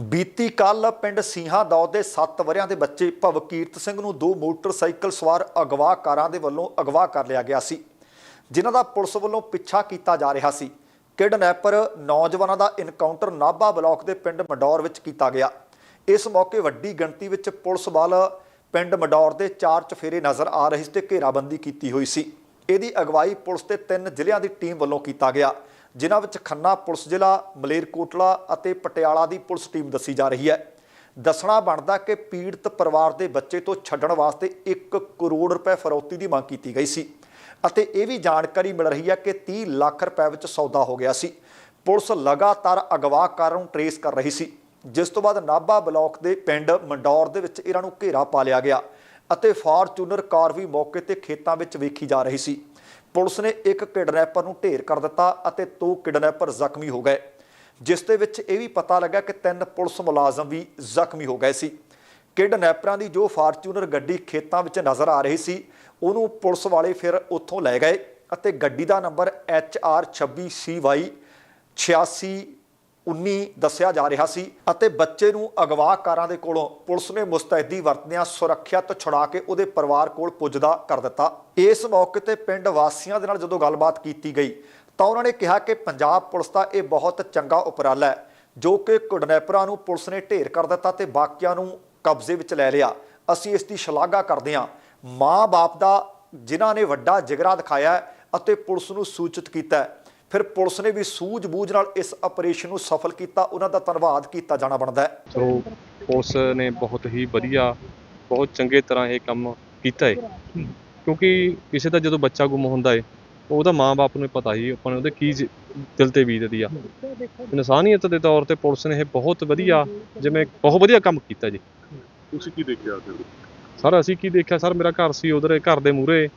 ਬੀਤੀ ਕੱਲ ਪਿੰਡ ਸੀਹਾ ਦੌਦ ਦੇ 7 ਵਰਿਆਂ ਦੇ ਬੱਚੇ ਭਵਕੀਰਤ ਸਿੰਘ ਨੂੰ ਦੋ ਮੋਟਰਸਾਈਕਲ ਸਵਾਰ ਅਗਵਾਕਾਰਾਂ ਦੇ ਵੱਲੋਂ ਅਗਵਾ ਕਰ ਲਿਆ ਗਿਆ ਸੀ, ਜਿਨ੍ਹਾਂ ਦਾ ਪੁਲਿਸ ਵੱਲੋਂ ਪਿੱਛਾ ਕੀਤਾ ਜਾ ਰਿਹਾ ਸੀ। ਕਿਡਨੈਪਰ ਨੌਜਵਾਨਾਂ ਦਾ ਇਨਕਾਊਂਟਰ ਨਾਭਾ ਬਲਾਕ ਦੇ ਪਿੰਡ ਮਡੌਰ ਵਿੱਚ ਕੀਤਾ ਗਿਆ। ਇਸ ਮੌਕੇ ਵੱਡੀ ਗਿਣਤੀ ਵਿੱਚ ਪੁਲਿਸ ਬਲ ਪਿੰਡ ਮਡੌਰ ਦੇ ਚਾਰ ਚਫੇਰੇ ਨਜ਼ਰ ਆ ਰਹੇ ਸੀ ਤੇ ਘੇਰਾਬੰਦੀ ਕੀਤੀ ਹੋਈ ਸੀ। ਇਹਦੀ ਅਗਵਾਈ ਪੁਲਿਸ ਦੇ ਤਿੰਨ ਜ਼ਿਲ੍ਹਿਆਂ ਦੀ ਟੀਮ ਵੱਲੋਂ ਕੀਤਾ ਗਿਆ। ਜਿਨ੍ਹਾਂ ਵਿੱਚ ਖੰਨਾ ਪੁਲਿਸ ਜ਼ਿਲ੍ਹਾ ਮਲੇਰਕੋਟਲਾ ਅਤੇ ਪਟਿਆਲਾ ਦੀ ਪੁਲਿਸ ਟੀਮ ਦੱਸੀ ਜਾ ਰਹੀ ਹੈ। ਦੱਸਣਾ ਬਣਦਾ ਕਿ ਪੀੜਤ ਪਰਿਵਾਰ ਦੇ ਬੱਚੇ ਤੋਂ ਛੱਡਣ ਵਾਸਤੇ 1 ਕਰੋੜ ਰੁਪਏ ਫਰੌਤੀ ਦੀ ਮੰਗ ਕੀਤੀ ਗਈ ਸੀ ਅਤੇ ਇਹ ਵੀ ਜਾਣਕਾਰੀ ਮਿਲ ਰਹੀ ਹੈ ਕਿ 30 ਲੱਖ ਰੁਪਏ ਵਿੱਚ ਸੌਦਾ ਹੋ ਗਿਆ ਸੀ। ਪੁਲਿਸ ਲਗਾਤਾਰ ਅਗਵਾਕਾਰਾਂ ਨੂੰ ਟਰੇਸ ਕਰ ਰਹੀ ਸੀ। ਜਿਸ ਤੋਂ ਬਾਅਦ ਨਾਭਾ ਬਲਾਕ ਦੇ ਪਿੰਡ ਮੰਡੌਰ ਦੇ ਵਿੱਚ ਇਹਨਾਂ ਨੂੰ ਘੇਰਾ ਪਾ ਲਿਆ ਗਿਆ ਅਤੇ ਫਾਰਚੂਨਰ ਕਾਰ ਵੀ ਮੌਕੇ ਤੇ ਖੇਤਾਂ ਵਿੱਚ ਵੇਖੀ ਜਾ ਰਹੀ ਸੀ। ਪੁਲਿਸ ਨੇ ਇੱਕ ਕਿਡਨੈਪਰ ਨੂੰ ਢੇਰ ਕਰ ਦਿੱਤਾ ਅਤੇ ਦੋ ਕਿਡਨੈਪਰ ਜ਼ਖਮੀ ਹੋ ਗਏ, ਜਿਸ ਦੇ ਵਿੱਚ ਇਹ ਵੀ ਪਤਾ ਲੱਗਾ ਕਿ ਤਿੰਨ ਪੁਲਿਸ ਮੁਲਾਜ਼ਮ ਵੀ ਜ਼ਖਮੀ ਹੋ ਗਏ ਸੀ। ਕਿਡਨੈਪਰਾਂ ਦੀ ਜੋ ਫਾਰਚੂਨਰ ਗੱਡੀ ਖੇਤਾਂ ਵਿੱਚ ਨਜ਼ਰ ਆ ਰਹੀ ਸੀ, ਉਹਨੂੰ ਪੁਲਿਸ ਵਾਲੇ ਫਿਰ ਉੱਥੋਂ ਲੈ ਗਏ ਅਤੇ ਗੱਡੀ ਦਾ ਨੰਬਰ HR26CY 8619 ਦੱਸਿਆ ਜਾ ਰਿਹਾ ਸੀ ਅਤੇ ਬੱਚੇ ਨੂੰ ਅਗਵਾਕਾਰਾਂ ਦੇ ਕੋਲੋਂ ਪੁਲਿਸ ਨੇ ਮੁਸਤੈਦੀ ਵਰਤਦਿਆਂ ਸੁਰੱਖਿਅਤ ਛੁਡਾ ਕੇ ਉਹਦੇ ਪਰਿਵਾਰ ਕੋਲ ਪੁੱਜਦਾ ਕਰ ਦਿੱਤਾ। ਇਸ ਮੌਕੇ ਤੇ ਪਿੰਡ ਵਾਸੀਆਂ ਦੇ ਨਾਲ ਜਦੋਂ ਗੱਲਬਾਤ ਕੀਤੀ ਗਈ, ਤਾਂ ਉਹਨਾਂ ਨੇ ਕਿਹਾ ਕਿ ਪੰਜਾਬ ਪੁਲਿਸ ਦਾ ਇਹ ਬਹੁਤ ਚੰਗਾ ਉਪਰਾਲਾ ਹੈ, ਜੋ ਕਿ ਕਿਡਨੈਪਰਾਂ ਨੂੰ ਪੁਲਿਸ ਨੇ ਢੇਰ ਕਰ ਦਿੱਤਾ ਤੇ ਬਾਕੀਆਂ ਨੂੰ ਕਬਜ਼ੇ ਵਿੱਚ ਲੈ ਲਿਆ। ਅਸੀਂ ਇਸ ਦੀ ਸ਼ਲਾਘਾ ਕਰਦੇ ਹਾਂ। ਮਾਂ-ਬਾਪ ਦਾ ਜਿਨ੍ਹਾਂ ਨੇ ਵੱਡਾ ਜਿਗਰਾ ਦਿਖਾਇਆ ਅਤੇ ਪੁਲਿਸ ਨੂੰ ਸੂਚਿਤ ਕੀਤਾ ਫਿਰ ਪੁਲਿਸ ਨੇ ਵੀ ਸੂਝ-ਬੂਝ ਨਾਲ ਇਸ ਆਪਰੇਸ਼ਨ ਨੂੰ ਸਫਲ ਕੀਤਾ। ਉਹਨਾਂ ਦਾ ਧੰਨਵਾਦ ਕੀਤਾ ਜਾਣਾ ਬਣਦਾ ਹੈ। ਸੋ ਪੁਲਿਸ ਨੇ ਬਹੁਤ ਹੀ ਵਧੀਆ ਬਹੁਤ ਚੰਗੇ ਤਰ੍ਹਾਂ ਇਹ ਕੰਮ ਕੀਤਾ ਹੈ। ਕਿਉਂਕਿ ਕਿਸੇ ਦਾ ਜਦੋਂ ਬੱਚਾ ਗੁੰਮ ਹੁੰਦਾ ਹੈ ਉਹਦਾ ਮਾਂ-ਬਾਪ ਨੂੰ ਪਤਾ ਹੀ ਆਪਾਂ ਨੂੰ ਉਹਦੇ ਕੀ ਦਿਲ ਤੇ ਬੀਤਦੀ ਆ। ਇਨਸਾਨੀਅਤ ਦੇ ਤੌਰ ਤੇ ਪੁਲਿਸ ਨੇ ਇਹ ਬਹੁਤ ਵਧੀਆ ਜਿਵੇਂ ਬਹੁਤ ਵਧੀਆ ਕੰਮ ਕੀਤਾ ਜੀ। ਤੁਸੀਂ ਕੀ ਦੇਖਿਆ ਸਰ ਅਸੀਂ ਕੀ ਦੇਖਿਆ? ਸਰ ਮੇਰਾ ਘਰ ਸੀ ਉਧਰ ਘਰ ਦੇ ਮੂਹਰੇ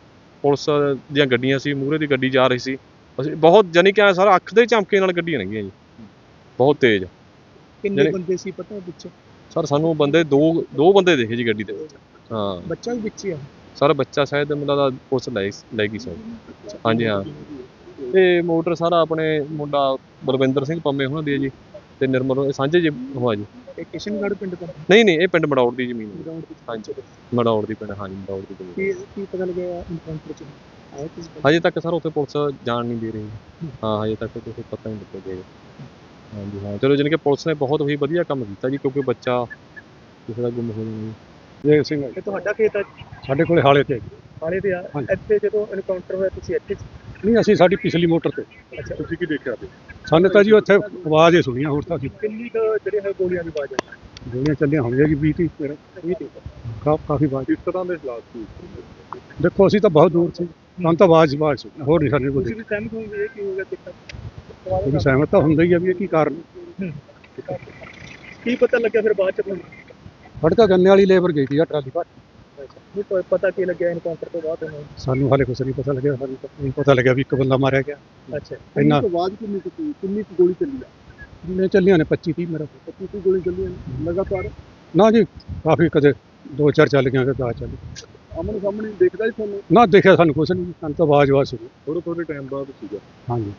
ਪੁਲਿਸ ਦੀਆਂ ਗੱਡੀਆਂ ਸੀ ਮੂਹਰੇ ਦੀ ਗੱਡੀ ਜਾ ਰਹੀ ਸੀ। ਅਸੀਂ ਬਹੁਤ ਜਾਨੀ ਕਿ ਐਂ ਸਰ ਅੱਖ ਦੇ ਝਮਕੇ ਨਾਲ ਗੱਡੀਆਂ ਲੰਘੀਆਂ ਜੀ। ਬਹੁਤ ਤੇਜ਼। ਕਿੰਨੇ ਜਿਹੜੇ- ਬੰਦੇ ਸੀ ਪਤਾ ਵਿੱਚ? ਸਰ ਸਾਨੂੰ ਬੰਦੇ ਦੋ ਦੋ ਬੰਦੇ ਦੇਖੇ ਜੀ ਗੱਡੀ ਦੇ ਵਿੱਚ। ਹਾਂ। ਬੱਚਾ ਵੀ ਵਿੱਚ ਹੀ ਆ। ਸਰ ਬੱਚਾ ਸ਼ਾਇਦ ਮੁੰਡਾ ਦਾ ਪੁਲਿਸ ਲੈ ਲੈ ਗਈ ਸਰ। ਹਾਂਜੀ ਹਾਂ। ਤੇ ਮੋਟਰ ਸਾਰਾ ਆਪਣੇ ਮੁੰਡਾ ਬਲਵਿੰਦਰ ਸਿੰਘ ਪੰਮੇ ਉਹਨਾਂ ਦੀ ਹੈ ਜੀ। ਤੇ ਨਿਰਮਲ ਇਹ ਸਾਂਝੇ ਜੀ ਹੋਆ ਜੀ। ਇਹ ਕਿਸ਼ਨਗੜ੍ਹ ਪਿੰਡ ਤੋਂ? ਨਹੀਂ ਨਹੀਂ ਇਹ ਪਿੰਡ ਮੜੌੜ ਦੀ ਜ਼ਮੀਨ ਹੈ। ਗਰਾਊਂਡ ਵਿੱਚ ਹਾਂਜੀ ਮੜੌੜ ਦੀ ਪਿੰਡ ਹਾਂਜੀ ਮੜੌੜ ਦੀ ਜ਼ਮੀਨ ਕੀ ਕੀ ਪਤਾ ਲੱਗਿਆ ਇਨਕਾਊਂਟਰ ਚ ਕਿਸ ਹਜੇ ਤੱਕ ਸਰ ਉੱਥੇ ਪੁਲਿਸ ਜਾਣ ਨਹੀਂ ਦੇ ਰਹੀ। ਹਾਂ ਹਜੇ ਤੱਕ ਕੁਝ ਪਤਾ ਨਹੀਂ ਲੱਗਿਆ। ਜੀ ਹਾਂਜੀ ਹਾਂ। ਚਲੋ ਜਾਣੀ ਕਿ ਪੁਲਿਸ ਨੇ ਬਹੁਤ ਹੀ ਵਧੀਆ ਕੰਮ ਕੀਤਾ ਜੀ ਕਿਉਂਕਿ ਬੱਚਾ ਕਿਸੇ ਦਾ ਗੁੰਮ ਹੋ ਜਾਣਾ ਜੈ। ਸਿੰਘ ਇਹ ਤੁਹਾਡਾ ਖੇਤ ਆ ਸਾਡੇ ਕੋਲੇ ਹਾਲੇ ਤੇ ਹਾਲੇ ਤੇ ਆ। ਹਾਂਜੀ। ਇੱਥੇ ਜਦੋਂ ਇਨਕਾਊਂਟਰ ਹੋਇਆ ਤੁਸੀਂ ਇੱਥੇ ਸੀ? ਨਹੀਂ ਅਸੀਂ ਸਾਡੀ ਪਿਛਲੀ ਮੋਟਰ ਤੇ। ਅੱਛਾ। ਤੁਸੀਂ ਕੀ ਦੇਖਿਆ ਫਿਰ ਸਾਨੂੰ ਤਾਂ ਜੀ ਉੱਥੇ ਆਵਾਜ਼ ਹੀ ਸੁਣੀਆਂ ਹੋਰ ਤਾਂ ਅਸੀਂ ਕਿੰਨੀ ਕੁ ਜਿਹੜੇ ਹੈ ਗੋਲੀਆਂ ਦੀ ਆਵਾਜ਼ ਆ? ਗੋਲੀਆਂ ਚੱਲੀਆਂ ਹੋਣਗੀਆਂ ਜੀ 20 30 ਮੇਰਾ ਇਹ ਤੇ ਕਾ- ਕਾਫੀ ਆਵਾਜ਼। ਕਿਸ ਤਰ੍ਹਾਂ ਦੇ ਹਾਲਾਤ ਸੀ? ਦੇਖੋ ਅਸੀਂ ਤਾਂ ਬਹੁਤ ਦੂਰ ਸੀ। ਸਾਨੂੰ ਤਾਂ ਆਵਾਜ਼ ਸੁਣੀ ਹੋਰ ਨਹੀਂ ਸਾਡੇ ਕੋਲ। ਤੁਸੀਂ ਵੀ ਸਹਿਮਤ ਹੋਗੇ ਇਹ ਕੀ ਹੋ ਗਿਆ ਦੇਖਾ ਕੋਈ ਸਹਿਮਤ ਤਾਂ ਹੁੰਦਾ ਹੀ ਆ ਵੀ ਇਹ ਕੀ ਕਾਰਨ? ਕੀ ਪਤਾ ਲੱਗਿਆ ਫਿਰ ਬਾਅਦ ਚ ਤੁਹਾਨੂੰ? ਤਾਂ ਗੰਨੇ ਵਾਲੀ ਲੇਬਰ ਗਈ ਸੀ ਆ ਟਰਾਲੀ ਭਰ ਨਹੀਂ ਕੋਈ ਪਤਾ ਕੀ ਲੱਗਿਆ ਇਨਕਾਊਂਟਰ ਤੋਂ ਬਾਅਦ ਉਹਨੂੰ ਸਾਨੂੰ ਹਾਲੇ ਕੁਛ ਨਹੀਂ ਪਤਾ ਲੱਗਿਆ ਸਾਨੂੰ ਤਾਂ ਨਹੀਂ ਪਤਾ ਲੱਗਿਆ ਵੀ ਇੱਕ ਬੰਦਾ ਮਾਰਿਆ ਗਿਆ। ਅੱਛਾ। ਇੰਨਾ ਆਵਾਜ਼ ਕਿੰਨੀ ਕੁ ਸੀ? ਕਿੰਨੀ ਕੁ ਗੋਲੀ ਚੱਲੀ ਆ? ਚੱਲੀਆਂ ਨੇ 25 30 ਮੇਰਾ। 25 ਗੋਲੀ ਚੱਲੀਆਂ ਲਗਾਤਾਰ? ਨਾ ਜੀ ਕਾਫੀ ਕਦੇ ਦੋ ਚਾਰ ਚੱਲ ਗਈਆਂ ਕਦੇ ਦਸ ਚੱਲ ਗਈਆਂ। ਆਮਣ ਸਾਹਮਣੇ ਦੇਖਦਾ ਹੀ ਤੁਹਾਨੂੰ? ਨਾ ਦੇਖਿਆ ਸਾਨੂੰ ਕੁਛ ਨਹੀਂ। ਸਾਨੂੰ ਤਾਂ ਆਵਾਜ਼ ਆਵਾਜ਼ ਸੁਣੀ। ਥੋੜੇ ਥੋੜੇ ਟਾਈਮ ਬਾਅਦ ਸੀਗਾ। ਹਾਂਜੀ।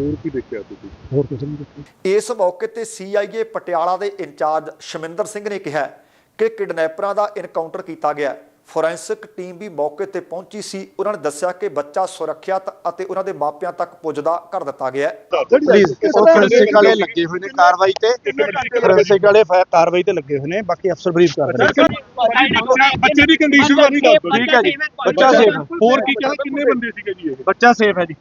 ਹੋਰ ਕੀ ਦੇਖਿਆ ਤੁਸੀਂ? ਹੋਰ ਕੁਛ ਨਹੀਂ ਦੇਖਿਆ। ਇਸ ਮੌਕੇ ਤੇ ਸੀਆਈਏ ਪਟਿਆਲਾ ਦੇ ਇੰਚਾਰਜ ਸ਼ਮਿੰਦਰ ਸਿੰਘ ਨੇ ਕਿਹਾ ਕਿ ਕਿਡਨੈਪਰਾਂ ਦਾ ਇਨਕਾਊਂਟਰ ਕੀਤਾ ਗਿਆ। ਹੈ। ਫੋਰੈਂਸਿਕ ਟੀਮ ਵੀ ਮੌਕੇ ਤੇ ਪਹੁੰਚੀ ਸੀ। ਉਹਨਾਂ ਨੇ ਦੱਸਿਆ ਕਿ ਬੱਚਾ ਸੁਰੱਖਿਅਤ ਅਤੇ ਉਹਨਾਂ ਦੇ ਮਾਪਿਆਂ ਤੱਕ ਪੁੱਜਦਾ ਕਰ ਦਿੱਤਾ ਗਿਆ। ਹੈ ਪਲੀਜ਼ ਉਹ ਫੋਰੈਂਸਿਕ ਵਾਲੇ ਲੱਗੇ ਹੋਏ ਨੇ ਕਾਰਵਾਈ ਤੇ। ਫੋਰੈਂਸਿਕ ਵਾਲੇ ਫਾ- ਕਾਰਵਾਈ ਤੇ ਲੱਗੇ ਹੋਏ ਨੇ। ਬਾਕੀ ਅਫਸਰ ਬਰੀਫ ਕਰ ਰਹੇ ਨੇ। ਬੱਚੇ ਦੀ ਕੰਡੀਸ਼ਨ ਬਾਰੇ ਦੱਸ ਦਿਓ। ਠੀਕ ਹੈ ਜੀ। ਬੱਚਾ ਸੇਫ ਹੋਰ ਕੀ ਕਹਿੰਦਾ ਕਿੰਨੇ ਬੰਦੇ ਸੀਗੇ ਜੀ ਇਹ? ਬੱਚਾ ਸੇਫ ਹੈ ਜੀ।